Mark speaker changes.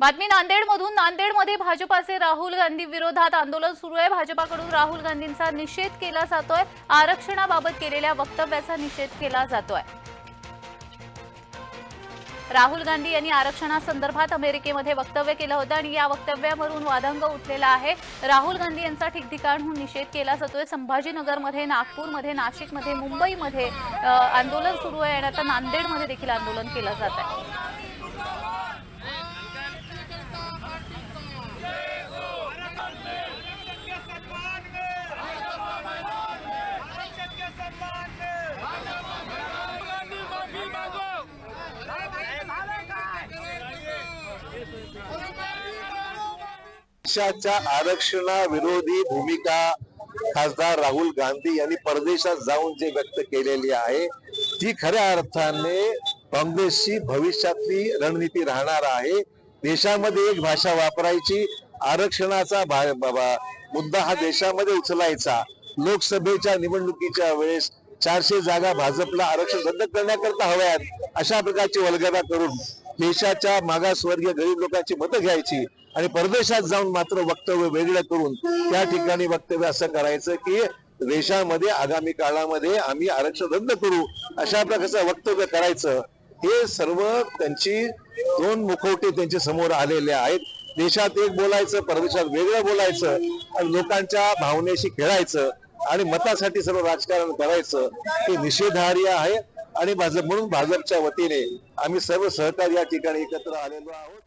Speaker 1: बातमी नांदेडमधून. नांदेडमध्ये भाजपाचे राहुल गांधी विरोधात आंदोलन सुरू आहे. भाजपाकडून राहुल गांधींचा निषेध केला जातोय. आरक्षणाबाबत केलेल्या वक्तव्याचा निषेध केला जातोय. राहुल गांधी यांनी आरक्षणासंदर्भात अमेरिकेमध्ये वक्तव्य केलं होतं आणि या वक्तव्यावरून वादंग उठलेला आहे. राहुल गांधी यांचा ठिकठिकाणहून निषेध केला जातोय. संभाजीनगरमध्ये नागपूरमध्ये नाशिकमध्ये मुंबईमध्ये आंदोलन सुरू आहे आणि आता नांदेडमध्ये देखील आंदोलन केलं जात आहे.
Speaker 2: देशाच्या आरक्षणाविरोधी भूमिका खासदार राहुल गांधी यांनी परदेशात जाऊन जे व्यक्त केलेली आहे ती खऱ्या अर्थाने काँग्रेसची भविष्यातली रणनीती राहणार आहे. देशामध्ये एक भाषा वापरायची आरक्षणाचा मुद्दा हा देशामध्ये उचलायचा. लोकसभेच्या निवडणुकीच्या वेळेस चारशे जागा भाजपला आरक्षण रद्द करण्याकरता हव्यात अशा प्रकारची वल्गना करून देशाच्या मागासवर्गीय गरीब लोकांची मतं घ्यायची आणि परदेशात जाऊन मात्र वक्तव्य वेगळं करून त्या ठिकाणी वक्तव्य असं करायचं की देशामध्ये आगामी काळामध्ये आम्ही आरक्षण रद्द करू अशा प्रकारचं वक्तव्य करायचं. हे सर्व त्यांची दोन मुखवटे त्यांच्यासमोर आलेले आहेत. देशात एक बोलायचं परदेशात वेगळं बोलायचं आणि लोकांच्या भावनेशी खेळायचं आणि मतासाठी सर्व राजकारण करायचं. हे निषेधार्य आहे. आणि भाजप म्हणून भाजपच्या वतीने आम्ही सर्व सहकार या ठिकाणी एकत्र आलेलो आहोत.